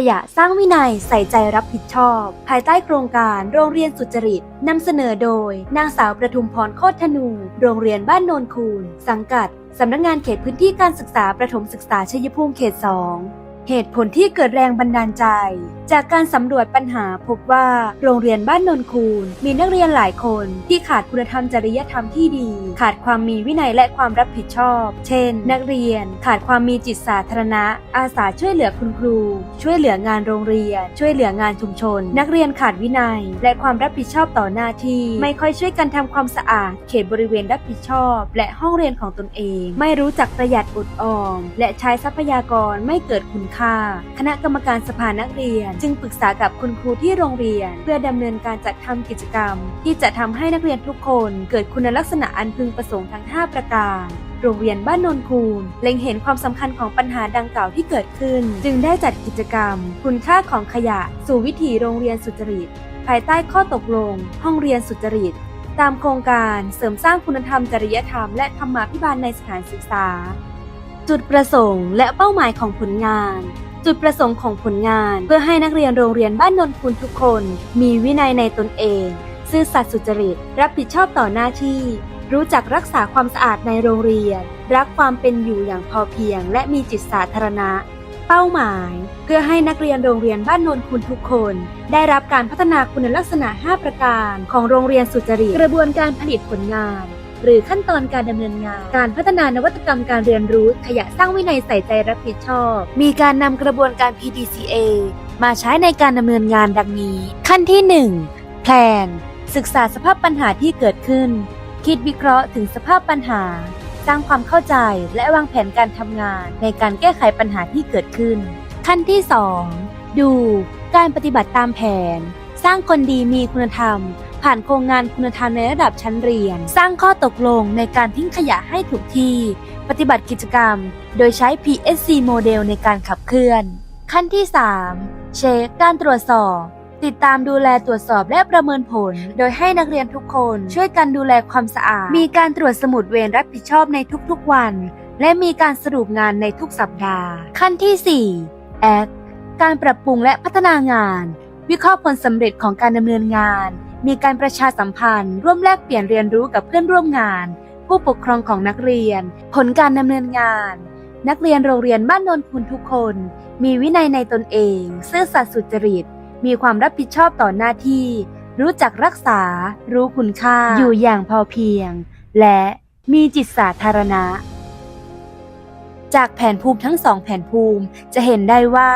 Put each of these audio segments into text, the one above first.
ขยะสร้างวินัยใส่ใจรับผิดชอบ ภายใต้โครงการโรงเรียนสุจริตนำเสนอโดย นางสาวประทุมพรโคตรธนู โรงเรียนบ้านโนนคูน สังกัด สำนักงานเขตพื้นที่การศึกษาประถมศึกษาชัยภูมิเขต 2 เหตุผลที่เกิดแรงบันดาลใจ จากการสำรวจปัญหาพบว่าโรงเรียนบ้านนนคูนมีนักเรียนหลายคนที่ขาดคุณธรรมจริยธรรมที่ดี ขาดความมีวินัยและความรับผิดชอบ เช่น นักเรียนขาดความมีจิตสาธารณะ อาสาช่วยเหลือคุณครู ช่วยเหลืองานโรงเรียน ช่วยเหลืองานชุมชน นักเรียนขาดวินัย และความรับผิดชอบต่อหน้าที่ ไม่ค่อยช่วยกันทำความสะอาด เขตบริเวณรับผิดชอบ และห้องเรียนของตนเอง ไม่รู้จักประหยัดอดออม และใช้ทรัพยากรไม่เกิดคุณค่า คณะกรรมการสภานักเรียนจึงปรึกษากับคุณครูที่โรงเรียน เพื่อดำเนินการจัดทำกิจกรรม ที่จะทำให้นักเรียนทุกคนเกิดคุณลักษณะอันพึงประสงค์ทั้ง 5 ประการโรงเรียนบ้านนนคูนเล็งเห็นความสำคัญของปัญหาดังกล่าวที่เกิดขึ้น จึงได้จัดกิจกรรม คุณค่าของขยะ สู่วิถีโรงเรียนสุจริต ภายใต้ข้อตกลง ห้องเรียนสุจริต ตามโครงการเสริมสร้างคุณธรรมจริยธรรมและธรรมาภิบาลในสถานศึกษา จุดประสงค์และเป้าหมายของผลงาน จุดประสงค์ของผลงาน เพื่อให้นักเรียนโรงเรียนบ้านนนคุณทุกคน มีวินัยในตนเอง ซื่อสัตย์สุจริต รับผิดชอบต่อหน้าที่ รู้จักรักษาความสะอาดในโรงเรียน รักความเป็นอยู่อย่างพอเพียง และมีจิตสาธารณะ เป้าหมาย เพื่อให้นักเรียนโรงเรียนบ้านนนคุณทุกคน ได้รับการพัฒนาคุณลักษณะ 5 ประการ ของโรงเรียนสุจริต กระบวนการผลิตผลงาน หรือขั้นตอนการดำเนินงาน การพัฒนานวัตกรรมการเรียนรู้ขยะสร้างวินัยใส่ใจรับผิดชอบ มีการนำกระบวนการ PDCA มาใช้ในการดำเนินงานดังนี้ ขั้นที่ 1 แพลน ศึกษาสภาพปัญหาที่เกิดขึ้น คิดวิเคราะห์ถึงสภาพปัญหา สร้างความเข้าใจและวางแผนการทำงานในการแก้ไขปัญหาที่เกิดขึ้น ขั้นที่ 2 ดู การปฏิบัติตามแผน สร้างคนดีมีคุณธรรม ผ่านโครงงานคุณธรรมในระดับชั้นเรียน สร้างข้อตกลงในการทิ้งขยะให้ถูกที่ ปฏิบัติกิจกรรม โดยใช้ PSC โมเดลในการขับเคลื่อน ขั้นที่ 3 เช็คการตรวจสอบ ติดตามดูแลตรวจสอบและประเมินผล โดยให้นักเรียนทุกคนช่วยกันดูแลความสะอาด มีการตรวจสมุดเวรรับผิดชอบในทุกๆวัน และมีการสรุปงานในทุกสัปดาห์ ขั้นที่4แอคการปรับปรุงและพัฒนางาน วิเคราะห์ผลสำเร็จของการดำเนินงาน มีการประชาสัมพันธ์ ร่วมแลกเปลี่ยนเรียนรู้กับเพื่อนร่วมงาน ผู้ปกครองของนักเรียน ผลการดำเนินงาน นักเรียนโรงเรียนบ้านนนคุณทุกคน มีวินัยในตนเอง ซื่อสัตย์สุจริต มีความรับผิดชอบต่อหน้าที่ รู้จักรักษา รู้คุณค่า อยู่อย่างพอเพียง และมีจิตสาธารณะ จากแผนภูมิทั้งสองแผนภูมิจะเห็นได้ว่า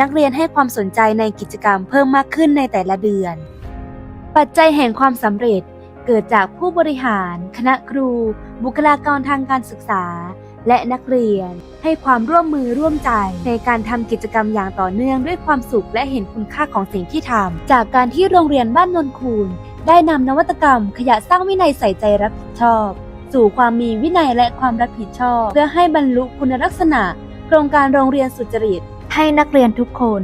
นักเรียนให้ความสนใจในกิจกรรมเพิ่มมากขึ้นในแต่ละเดือน ปัจจัยแห่งความสำเร็จเกิดจากผู้บริหาร คณะครู บุคลากรทางการศึกษา และนักเรียน ให้ความร่วมมือร่วมใจในการทำกิจกรรมอย่างต่อเนื่องด้วยความสุขและเห็นคุณค่าของสิ่งที่ทำจากการที่โรงเรียนบ้านนนคูนได้นำนวัตกรรม ขยะสร้างวินัยใส่ใจรับผิดชอบ สู่ความมีวินัยและความรับผิดชอบ เพื่อให้บรรลุคุณลักษณะ โครงการโรงเรียนสุจริต ให้นักเรียนทุกคน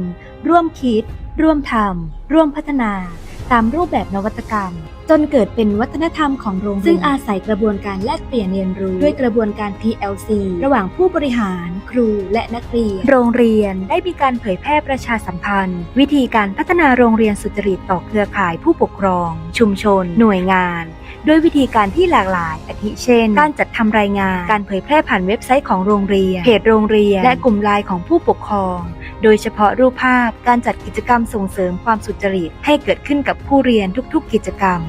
ร่วมคิด ร่วมทำร่วมพัฒนา ตามรูปแบบนวัตกรรม จนเกิดเป็นวัฒนธรรมของโรงเรียนซึ่งอาศัยกระบวนการแลกเปลี่ยนเรียนรู้ ด้วยกระบวนการ PLC ระหว่างผู้บริหาร ครูและนักเรียน โรงเรียนได้มีการเผยแพร่ประชาสัมพันธ์ วิธีการพัฒนาโรงเรียนสุจริตต่อเครือข่ายผู้ปกครอง ชุมชน หน่วยงาน ด้วยวิธีการที่หลากหลายอาทิเช่น การจัดทำรายงาน การเผยแพร่ผ่านเว็บไซต์ของโรงเรียน เพจโรงเรียน และกลุ่มไลน์ของผู้ปกครอง โดยเฉพาะรูปภาพการจัดกิจกรรมส่งเสริมความสุจริตให้เกิดขึ้นกับผู้เรียนทุกๆกิจกรรม